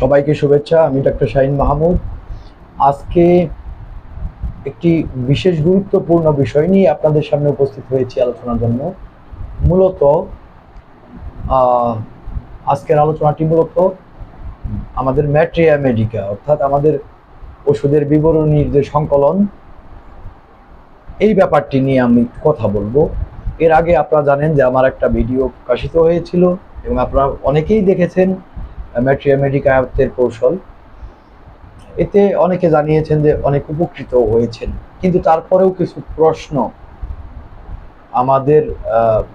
সবাইকে শুভেচ্ছা। আমি ডাক্তার শাহিন মাহমুদ। আজকে একটি বিশেষ গুরুত্বপূর্ণ বিষয় নিয়ে আপনাদের সামনে উপস্থিত হয়েছি আলোচনার জন্য। মূলত আজকের আলোচনাটি মূলত আমাদের ম্যাট্রিয়া মেডিকা, অর্থাৎ আমাদের ওষুধের বিবরণীর যে সংকলন, এই ব্যাপারটি নিয়ে আমি কথা বলব। এর আগে আপনারা জানেন যে আমার একটা ভিডিও প্রকাশিত হয়েছিল এবং আপনারা অনেকেই দেখেছেন। ম্যাট্রিয়া মেডিকা আয়ত্তের কৌশল এতে অনেকে জানিয়েছেন যে অনেক উপকৃত হয়েছেন। কিন্তু তারপরেও কিছু প্রশ্ন আমাদের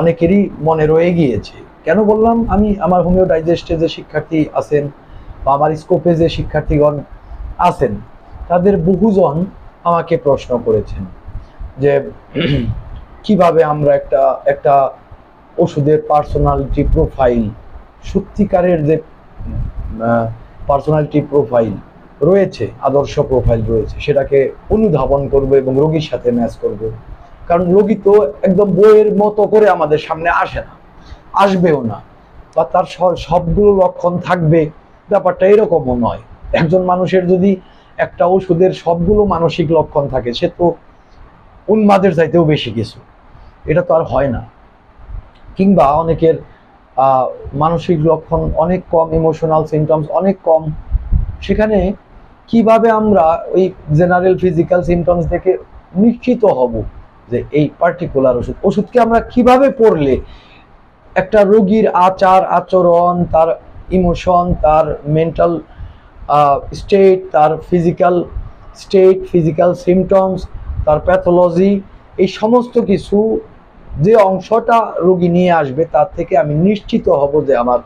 অনেকেরই মনে রয়ে গিয়েছে। কেন বললাম? আমি আমার হোমিও ডাইজেস্টে যে শিক্ষার্থী আছেন বা আমার স্কোপে যে শিক্ষার্থীগণ আছেন, তাদের বহুজন আমাকে প্রশ্ন করেছেন যে কীভাবে আমরা একটা একটা ওষুধের পার্সোনালিটি প্রোফাইল সত্যিকারের যে পার্সোনালিটি প্রোফাইল রয়েছে, আদর্শ প্রোফাইল রয়েছে, সেটাকে অনুধাবন করব এবং রোগীর সাথে ম্যাচ করব। কারণ রোগী তো একদম বইয়ের মতো করে আমাদের সামনে আসে না, আসবেও না। বা তার সবগুলো লক্ষণ থাকবে, ব্যাপারটা এরকমও নয়। একজন মানুষের যদি একটা ওষুধের সবগুলো মানসিক লক্ষণ থাকে, সে তো উন্মাদের চাইতেও বেশি কিছু। এটা তো আর হয় না। কিংবা অনেকের মানসিক লক্ষণ অনেক কম ইমোশনাল সিমটমস অনেক কম। সেখানে কীভাবে আমরা ওই জেনারেল ফিজিক্যাল সিমটমস থেকে নিশ্চিত হব যে এই পার্টিকুলার ওষুধ, ওষুধকে আমরা কীভাবে পড়লে একটা রোগীর আচার, আচরণ, তার ইমোশন তার মেন্টাল স্টেট তার ফিজিক্যাল স্টেট ফিজিক্যাল সিমটমস তার প্যাথোলজি এই সমস্ত কিছু যে অংশটা রোগী নিয়ে আসবে, তার থেকে আমি নিশ্চিত হব যে আমার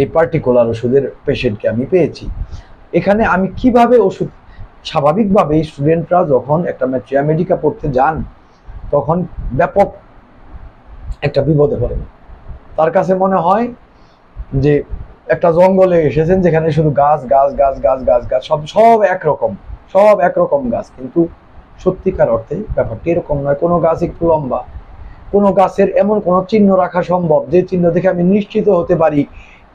এই পার্টিকুলার ওষুধের পেশেন্টকে আমি পেয়েছি। এখানে আমি কীভাবে ওষুধ স্বাভাবিকভাবে স্টুডেন্টরা যখন একটা ম্যাট্রিয়া মেডিকা পড়তে যান, তখন ব্যাপক একটা বিপদে পড়েন। তার কাছে মনে হয় যে একটা জঙ্গলে এসেছেন, যেখানে শুধু গাছ গাছ গাছ গাছ গাছ গাছ, সব সব একরকম সব একরকম গাছ, কিন্তু সত্যিকার অর্থে ব্যাপারটি এরকম নয়। কোনো গাছ একটু লম্বা, কোনো গাছের এমন কোনো চিহ্ন রাখা সম্ভব যে চিহ্ন দেখে আমি নিশ্চিত হতে পারি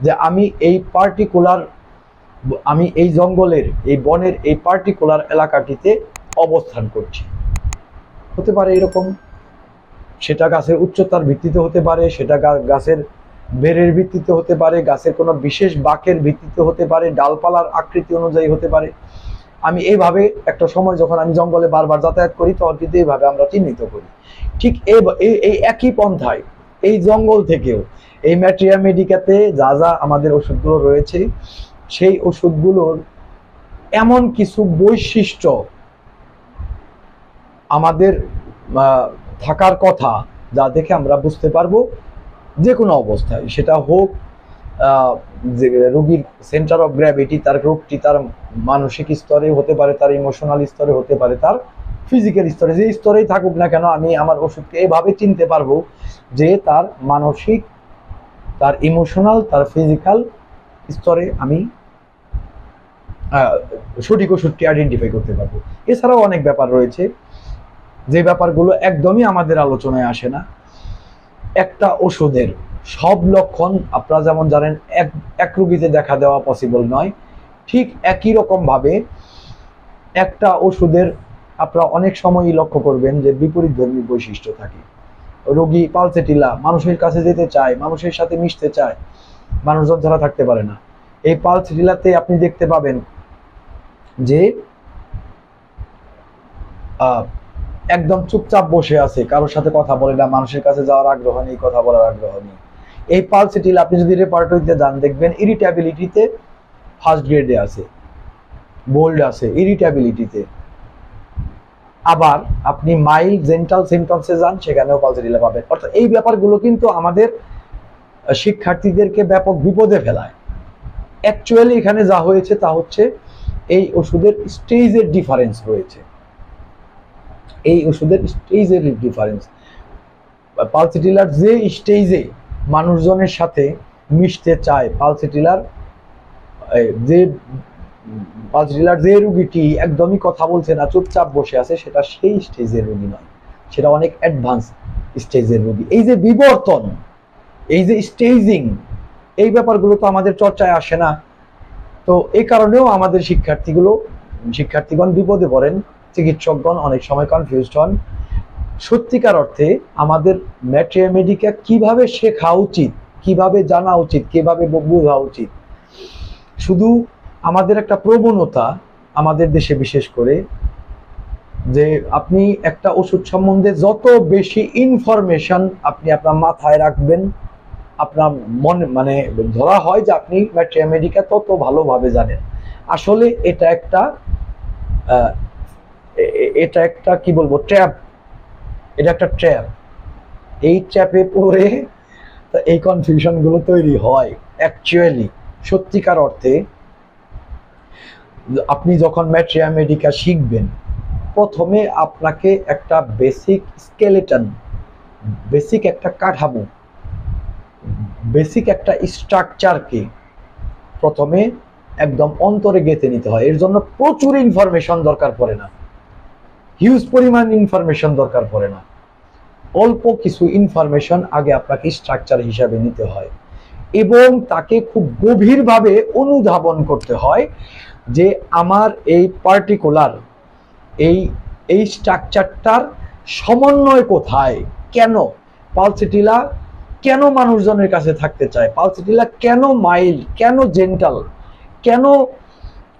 যে আমি এই পার্টিকুলার আমি এই জঙ্গলের, এই বনের এই পার্টিকুলার এলাকাটিতে অবস্থান করছি। হতে পারে এরকম, সেটা গাছের উচ্চতার ভিত্তিতে হতে পারে, সেটা গাছের বেরের ভিত্তিতে হতে পারে, গাছের কোনো বিশেষ বাকের ভিত্তিতে হতে পারে, ডালপালার আকৃতি অনুযায়ী হতে পারে। আমি এইভাবে একটা সময় যখন আমি জঙ্গলে বারবার যাতায়াত করি, তখন কিন্তু এইভাবে আমরা চিহ্নিত করি। ঠিক এই একই পন্থায়, এই জঙ্গল থেকেও, এই ম্যাট্রিয়া মেডিকাতে যা যা আমাদের ওষুধগুলো রয়েছে, সেই ওষুধগুলোর এমন কিছু বৈশিষ্ট্য আমাদের থাকার কথা যা দেখে আমরা বুঝতে পারব যে কোনো অবস্থায়। সেটা হোক যে রোগীর সেন্টার অফ গ্র্যাভিটি তার রোগটি তার মানসিক স্তরে হতে পারে, তার ইমোশনাল স্তরে হতে পারে, তার ফিজিক্যাল স্তরে যে স্তরেই থাকুক না কেন, আমি আমার ওষুধকে এভাবে চিনতে পারব যে তার মানসিক, তার ইমোশনাল তার ফিজিক্যাল স্তরে আমি সঠিক ওষুধটি আইডেন্টিফাই করতে পারব। এছাড়াও অনেক ব্যাপার রয়েছে, যে ব্যাপারগুলো একদমই আমাদের আলোচনায় আসে না। একটা ওষুধের সব লক্ষণ আপনারা যেমন জানেন, এক এক রোগীতে দেখা দেওয়া পসিবল নয়। ঠিক একই রকম ভাবে একটা ওষুধের আপনারা অনেক সময়ই লক্ষ্য করবেন যে বিপরীত ধর্মী বৈশিষ্ট্য থাকে। রোগী পালসেটিলা মানুষের কাছে যেতে চায়, মানুষের সাথে মিশতে চায়, মানুষজন ছাড়া থাকতে পারে না। এই পালসেটিলাতে আপনি দেখতে পাবেন যে একদম চুপচাপ বসে আছে, কারোর সাথে কথা বলে না, মানুষের কাছে যাওয়ার আগ্রহ নেই, কথা বলার আগ্রহ নেই। এই পালসিটিল আপনি যদি রেপার্টরিতে যান, দেখবেন ইরিটেবিলিটিতে ফার্স্ট গ্রেডে আছে বোল্ড আছে ইরিটেবিলিটিতে আবার আপনি মাইল্ড জেন্টাল সিমটমসে যান, সেখানেও পালসিটিলা পাবেন। অর্থাৎ এই ব্যাপারগুলো কিন্তু আমাদের শিক্ষার্থীদেরকে ব্যাপক বিপদে ফেলায়। অ্যাকচুয়ালি এখানে যা হয়েছে তা হচ্ছে, এই ওষুধের স্টেজের ডিফারেন্স রয়েছে এই ওষুধের স্টেজের ডিফারেন্স পালসিটিলার যে স্টেজে মানুষজনের সাথে মিশতে চায় পালসিটিলার যে পালসিটিলার যে রুগীটি একদমই কথা বলছে না, চুপচাপ বসে আছে, সেটা সেই স্টেজের রুগী নয়। সেটা অনেক অ্যাডভান্স স্টেজের রুগী। এই যে বিবর্তন, এই যে স্টেজিং এই ব্যাপারগুলো তো আমাদের চর্চায় আসে না। তো এই কারণেও আমাদের শিক্ষার্থীগুলো, শিক্ষার্থীগণ বিপদে পড়েন, চিকিৎসকগণ অনেক সময় কনফিউজড হন। সত্যিকার অর্থে আমাদের ম্যাট্রিয়ামেডিকা কীভাবে শেখা উচিত, কীভাবে জানা উচিত, কীভাবে বোঝা উচিত? শুধু আমাদের একটা প্রবণতা আমাদের দেশে বিশেষ করে যে আপনি একটা ওষুধ সম্বন্ধে যত বেশি ইনফরমেশন আপনি আপনার মাথায় রাখবেন, আপনার মনে মানে ধরা হয় যে আপনি ম্যাট্রিয়ামেডিকা তত ভালোভাবে জানেন। আসলে এটা একটা এটা একটা কি বলব ট্র্যাপ এটা একটা ট্র্যাপ এই ট্র্যাপে পড়ে এই কনফিউশনগুলো তৈরি হয় অ্যাকচুয়ালি সত্যিকার অর্থে আপনি যখন ম্যাট্রিয়ামেডিকা শিখবেন, প্রথমে আপনাকে একটা বেসিক স্কেলেটন বেসিক একটা কাঠামো বেসিক একটা স্ট্রাকচারকে প্রথমে একদম অন্তরে গেঁথে নিতে হয়। এর জন্য প্রচুর ইনফরমেশন দরকার পড়ে না। হিউজ পরিমাণ ইনফরমেশন দরকার পড়ে না। অল্প কিছু ইনফরমেশন আগে আপনাকে স্ট্রাকচার হিসাবে নিতে হয়। এবং তাকে খুব গভীরভাবে অনুধাবন করতে হয় যে আমার এই পার্টিকুলার এই এই স্ট্রাকচারটার সমন্বয় কোথায়? কেন? পালসিটিলা কেন মানুষজনের কাছে থাকতে চায়? পালসিটিলা কেন মাইল? কেন জেন্টাল? কেন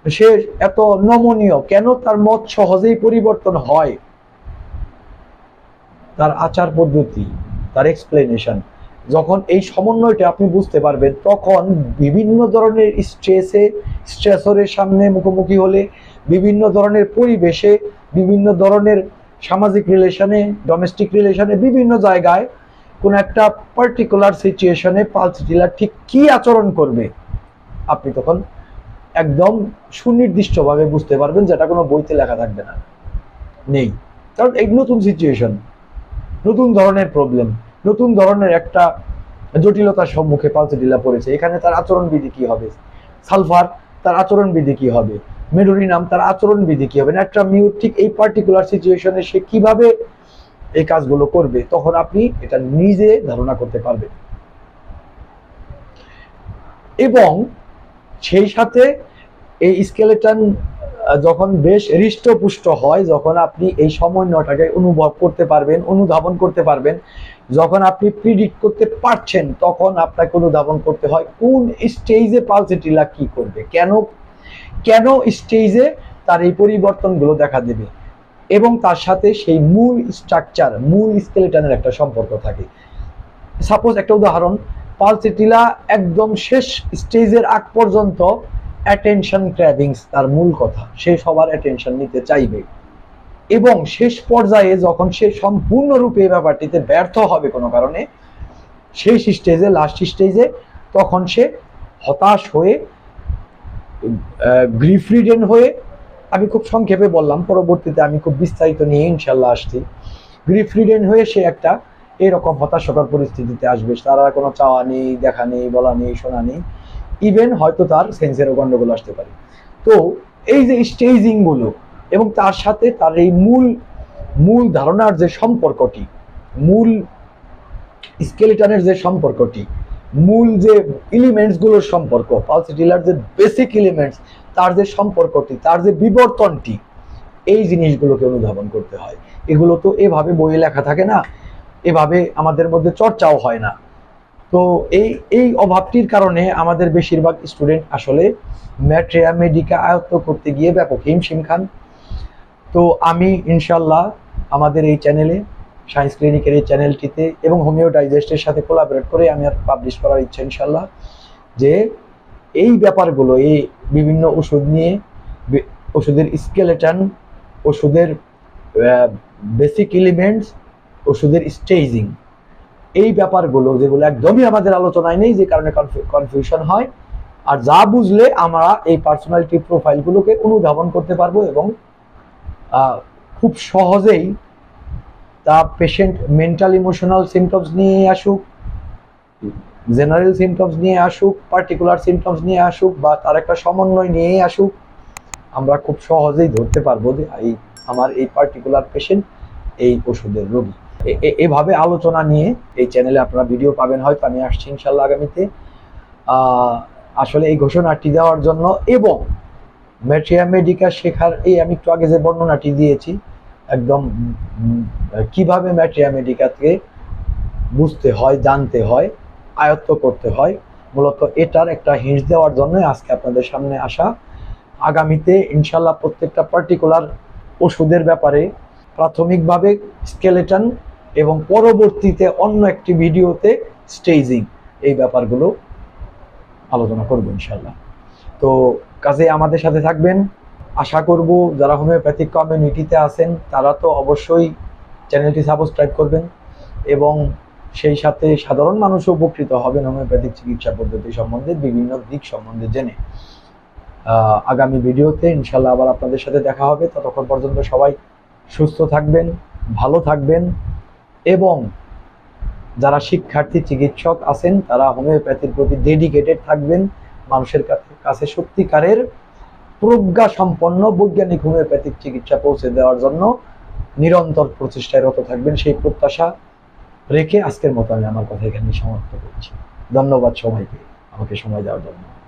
সে এত নমনীয়, কেন তার মত সহজেই পরিবর্তন হয়? তার আচার পদ্ধতি, তার এক্সপ্লেনেশন যখন এই সমন্বয়টা আপনি বুঝতে পারবেন, তখন বিভিন্ন ধরনের স্ট্রেসে স্ট্রেসরের সামনে মুখোমুখি হলে, বিভিন্ন ধরনের পরিবেশে, বিভিন্ন ধরনের সামাজিক রিলেশনে ডোমেস্টিক রিলেশনে বিভিন্ন জায়গায় কোন একটা পার্টিকুলার সিচুয়েশনে পালসিটিলার ঠিক কি আচরণ করবে? আপনি তখন একদম সুনির্দিষ্টভাবে বুঝতে পারবেন যেটা কোনো বইতে লেখা থাকবে না। নেই। কারণ এই নতুন সিচুয়েশন নতুন ধরনের প্রবলেম নতুন ধরনের একটা জটিলতার সম্মুখে পালসিটিলা পড়েছে। এখানে তার আচরণবিধি কি হবে? সালফার, তার আচরণবিধি কি হবে? মেডোরিনাম তার আচরণবিধি কি হবে? একটা মিউট ঠিক এই পার্টিকুলার সিচুয়েশনে সে কীভাবে এই কাজগুলো করবে? তখন আপনি এটা নিজে ধারণা করতে পারবেন। এবং সেই সাথে এই স্কেলেটন যখন বেশ হৃষ্টপুষ্ট হয়, যখন আপনি এই সমন্বয়টাকে অনুভব করতে পারবেন, অনুধাবন করতে পারবেন, যখন আপনি প্রিডিক্ট করতে পারছেন, তখন আপনাকে অনুধাবন করতে হয়, কোন স্টেজে পালসিটিলা কি করবে, কেন কেন স্টেজে তার এই পরিবর্তনগুলো দেখা দেবে? এবং তার সাথে সেই মূল স্ট্রাকচার মূল স্কেলেটনের একটা সম্পর্ক থাকে। সাপোজ একটা উদাহরণ পালসিটিলা একদম শেষ স্টেজের আগ পর্যন্ত অ্যাটেনশন ক্র্যাভিংস তার মূল কথা। সে সবার অ্যাটেনশন নিতে চাইবে। এবং শেষ পর্যায়ে যখন সে সম্পূর্ণরূপে এই ব্যাপারটিতে ব্যর্থ হবে কোনো কারণে, শেষ স্টেজে লাস্ট স্টেজে তখন সে হতাশ হয়ে গ্রিফ রিডেন হয়ে, আমি খুব সংক্ষেপে বললাম, পরবর্তীতে আমি খুব বিস্তারিত নিয়ে ইনশাল্লাহ আসছি। গ্রিফ রিডেন হয়ে সে একটা এরকম হতাশকর পরিস্থিতিতে আসবে। তার কোনো চাওয়া নেই, দেখা নেই, বলা নেই, শোনা নেই। ইভেন হয়তো তার সেন্সেরও গন্ডগোল আসতে পারে। তো এই যে স্টেজিংগুলো এবং তার সাথে তার এই মূল মূল ধারণার যে সম্পর্কটি, মূল স্কেলিটনের যে সম্পর্কটি, মূল যে এলিমেন্টসগুলোর সম্পর্ক পালসিটিলার যে বেসিক এলিমেন্টস তার যে সম্পর্কটি, তার যে বিবর্তনটি, এই জিনিসগুলোকে অনুধাবন করতে হয়। এগুলো তো এভাবে বইয়ে লেখা থাকে না এভাবে আমাদের মধ্যে চর্চাও হয় না। তো এই এই অভাবটির কারণে আমাদের বেশিরভাগ স্টুডেন্ট আসলে ম্যাট্রিয়া মেডিকা আয়ত্ত করতে গিয়ে ব্যাপক হিমশিম খান। তো আমি ইনশাল্লাহ আমাদের এই চ্যানেলে, সায়েন্স ক্লিনিকের এই চ্যানেলটিতে এবং হোমিও ডাইজেস্টের সাথে কোলাবরেট করে আমি আর পাবলিশ করার ইচ্ছা ইনশাল্লাহ যে এই ব্যাপারগুলো, এই বিভিন্ন ওষুধ নিয়ে ওষুধের স্কেলেটন, ওষুধের বেসিক এলিমেন্টস ওষুধের স্টেজিং এই ব্যাপারগুলো যেগুলো একদমই আমাদের আলোচনায় নেই, যে কারণে কনফিউশন হয়। আর যা বুঝলে আমরা এই পার্সোনালিটি প্রোফাইলগুলোকে অনুধাবন করতে পারব এবং খুব সহজেই তা পেশেন্ট মেন্টাল ইমোশনাল সিমটমস নিয়ে আসুক জেনারেল সিমটমস নিয়ে আসুক পার্টিকুলার সিমটমস নিয়ে আসুক বা তার একটা সমন্বয় নিয়ে আসুক, আমরা খুব সহজেই ধরতে পারব যে এই, আমার এই পার্টিকুলার পেশেন্ট এই ওষুধের রোগী। এভাবে আলোচনা নিয়ে এই চ্যানেলে আপনারা ভিডিও পাবেন। হয়তো আমি আসছি ইনশাল্লাহ আগামীতে। আসলে এই ঘোষণাটি দেওয়ার জন্য এবং ম্যাট্রিয়া মেডিকা শেখার, এই আমি একটু আগে যে বর্ণনাটি দিয়েছি, একদম কীভাবে ম্যাট্রিয়া মেডিকাকে বুঝতে হয়, জানতে হয়, আয়ত্ত করতে হয়, মূলত এটার একটা হিঁস দেওয়ার জন্য আজকে আপনাদের সামনে আসা। আগামীতে ইনশাল্লাহ প্রত্যেকটা পার্টিকুলার ওষুধের ব্যাপারে প্রাথমিকভাবে স্কেলেটন এবং পরবর্তীতে অন্য একটি ভিডিওতে স্টেজিং এই ব্যাপারগুলো আলোচনা করব ইনশাল্লাহ তো কাজে আমাদের সাথে থাকবেন। আশা করব যারা হোমিওপ্যাথিক কমিউনিটিতে আছেন, তারা তো অবশ্যই চ্যানেলটি সাবস্ক্রাইব করবেন এবং সেই সাথে সাধারণ মানুষও উপকৃত হবেন হোমিওপ্যাথিক চিকিৎসা পদ্ধতি সম্বন্ধে, বিভিন্ন দিক সম্বন্ধে জেনে। আগামী ভিডিওতে ইনশাল্লাহ আবার আপনাদের সাথে দেখা হবে। ততক্ষণ পর্যন্ত সবাই সুস্থ থাকবেন, ভালো থাকবেন। এবং যারা শিক্ষার্থী, চিকিৎসক আছেন, তারা হোমিওপ্যাথির প্রতি ডেডিকেটেড থাকবেন। মানুষের কাছে সত্যিকারের প্রজ্ঞা সম্পন্ন বৈজ্ঞানিক হোমিওপ্যাথিক চিকিৎসা পৌঁছে দেওয়ার জন্য নিরন্তর প্রচেষ্টায় রত থাকবেন। সেই প্রত্যাশা রেখে আজকের মতো আমি আমার কথা এখানে সমাপ্ত করছি। ধন্যবাদ সবাইকে আমাকে সময় দেওয়ার জন্য।